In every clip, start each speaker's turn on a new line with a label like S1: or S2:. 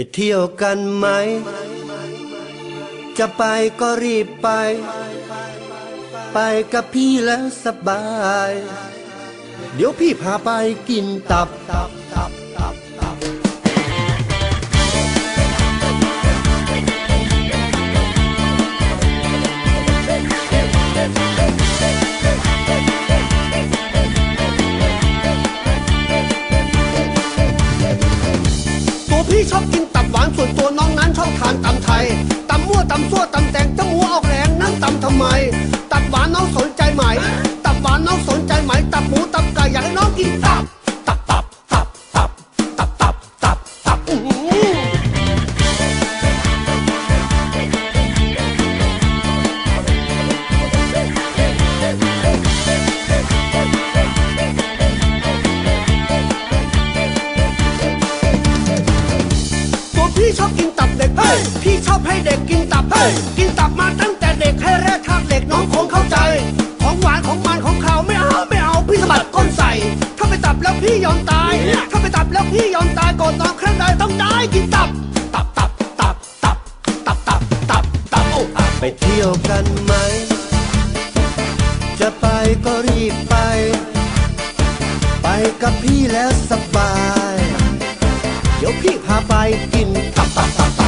S1: ไปเที่ยวกันไหม จะไปก็รีบไป ไปกับพี่แล้วสบาย เดี๋ยวพี่พาไปกินตับตับตับตับตับ
S2: ตัวพี่ชอบกิน กินตับ ตับตับตับตับตับตับตับตับอื้อหือตัวพี่ชอบกินตับเด็กเฮ้ยพี่ชอบให้เด็กกินตับเฮ้ยกินตับมาตั้งแต่เด็กให้แรกทางเด็กน้องคงเข้าใจ ของหวานของมันของเขา พี่ยอมตาย ถ้าไปตับแล้วพี่ยอมตายก่อนนองครั้งใดต้องได้กินตับ ตับตับตับตับตับตับตับตับโอ้
S1: ไปเที่ยวกันไหม จะไปก็รีบไป ไปกับพี่แล้วสบาย เดี๋ยวพี่พาไปกินตับตับตับตับ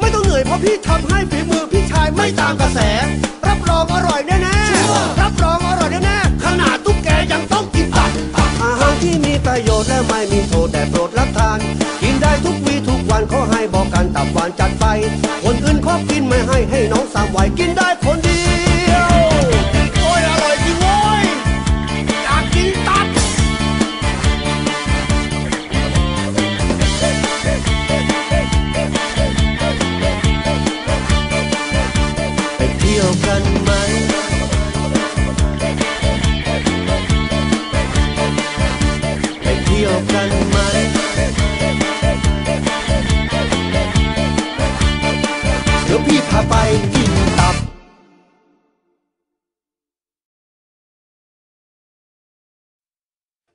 S2: ไม่ต้องเหนื่อยเพราะพี่ทำให้ฝีมือพี่ชายไม่ตามกระแส รับรองอร่อยแน่ๆรับรองอร่อยแน่ๆขนาดตุ๊กแกยังต้องกินตับ
S1: อาหารที่มีประโยชน์และไม่มีโทษแต่โปรดรับทาน กินได้ทุกวีทุกวันเขาให้บอกกันตับหวานจัดไป คนอื่นเขากินไม่ให้ให้น้องาไปกินตับ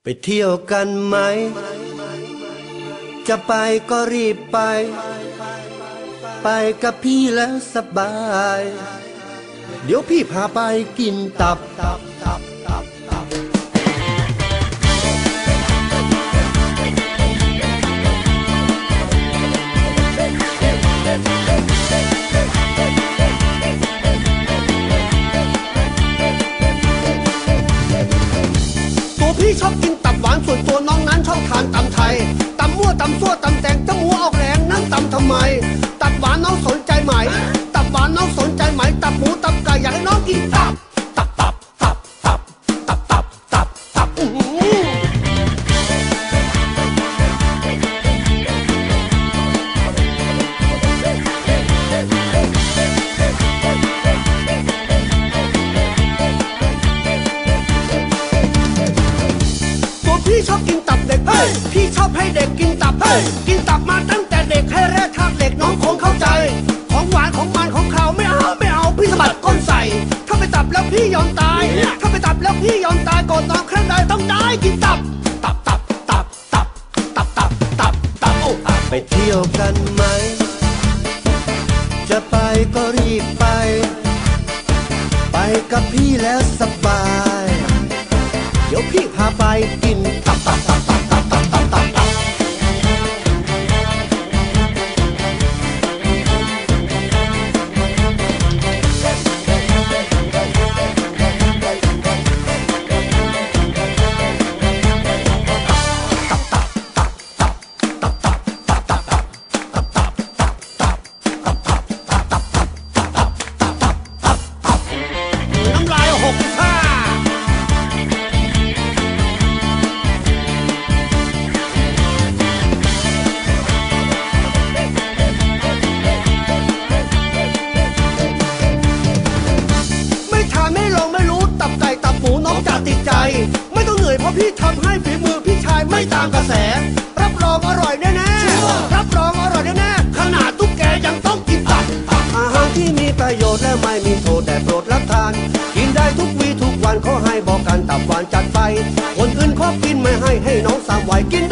S1: ไปเที่ยวกันไหม จะไปก็รีบไป ไปกับพี่แล้วสบาย เดี๋ยวพี่พาไปกินตับตับตับตับตับ
S2: พี่ชอบกินตับเด็กเฮ้ยพี่ชอบให้เด็กกินตับเฮ้ยกินตับมาตั้งแต่เด็กให้แรกทางเด็กน้องคงเข้าใจ ของหวานของมันของเขาไม่เอาไม่เอาพี่สะบัดก้นใส่ ถ้าไปตับแล้วพี่ยอมตาย ถ้าไปตับแล้วพี่ยอมตายก่อนน้องครั้งใดต้องได้กินตับ ตับตับตับตับตับตับตับตับโอ้อะ
S1: ไปเที่ยวกันไหม จะไปก็รีบไป ไปกับพี่แล้วสบาย เดี๋ยวพี่พาไปกิน น้องจะติดใจ
S2: ไม่ต้องเหนื่อยเพราะพี่ทำให้ฝีมือพี่ชายไม่ตามกระแส รับรองอร่อยแน่ๆรับรองอร่อยแน่ๆขนาดตุ๊กแกยังต้องกินตับ
S1: อาหารที่มีประโยชน์และไม่มีโทษแต่โปรดรับทาน กินได้ทุกวีทุกวันขอให้บอกกันตับหวานจัดไป คนอื่นขอกินไม่ให้ให้น้องสามวัยกิน